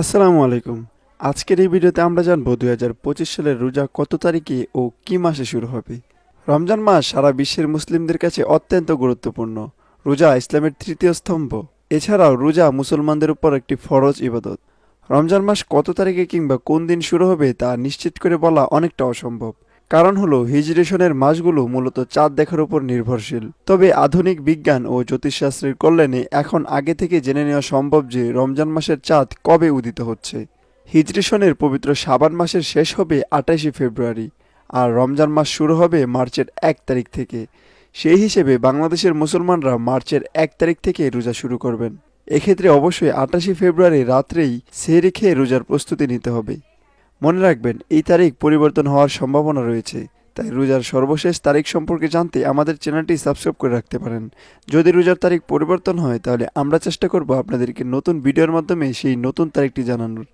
আসসালামু আলাইকুম। আজকের এই ভিডিওতে আমরা জানব দু হাজার পঁচিশ সালের রোজা কত তারিখে ও কি মাসে শুরু হবে। রমজান মাস সারা বিশ্বের মুসলিমদের কাছে অত্যন্ত গুরুত্বপূর্ণ। রোজা ইসলামের তৃতীয় স্তম্ভ। এছাড়াও রোজা মুসলমানদের উপর একটি ফরজ ইবাদত। রমজান মাস কত তারিখে কিংবা কোন দিন শুরু হবে তা নিশ্চিত করে বলা অনেকটা অসম্ভব। কারণ হলো, হিজরেশনের মাসগুলো মূলত চাঁদ দেখার উপর নির্ভরশীল। তবে আধুনিক বিজ্ঞান ও জ্যোতিষশাস্ত্রের কল্যাণে এখন আগে থেকে জেনে নেওয়া সম্ভব যে রমজান মাসের চাঁদ কবে উদিত হচ্ছে। হিজরি সনের পবিত্র সাবান মাসের শেষ হবে আটাইশে ফেব্রুয়ারি আর রমজান মাস শুরু হবে মার্চের এক তারিখ থেকে। সেই হিসেবে বাংলাদেশের মুসলমানরা মার্চের এক তারিখ থেকে রোজা শুরু করবেন। এক্ষেত্রে অবশ্যই আটাশে ফেব্রুয়ারি রাত্রেই সেহরি খেয়ে রোজার প্রস্তুতি নিতে হবে। মনে রাখবেন, এই তারিখ পরিবর্তন হওয়ার সম্ভাবনা রয়েছে, তাই রোজার সর্বশেষ তারিখ সম্পর্কে জানতে আমাদের চ্যানেলটি সাবস্ক্রাইব করে রাখতে পারেন। যদি রোজার তারিখ পরিবর্তন হয়, তাহলে আমরা চেষ্টা করব আপনাদেরকে নতুন ভিডিওর মাধ্যমে সেই নতুন তারিখটি জানানোর।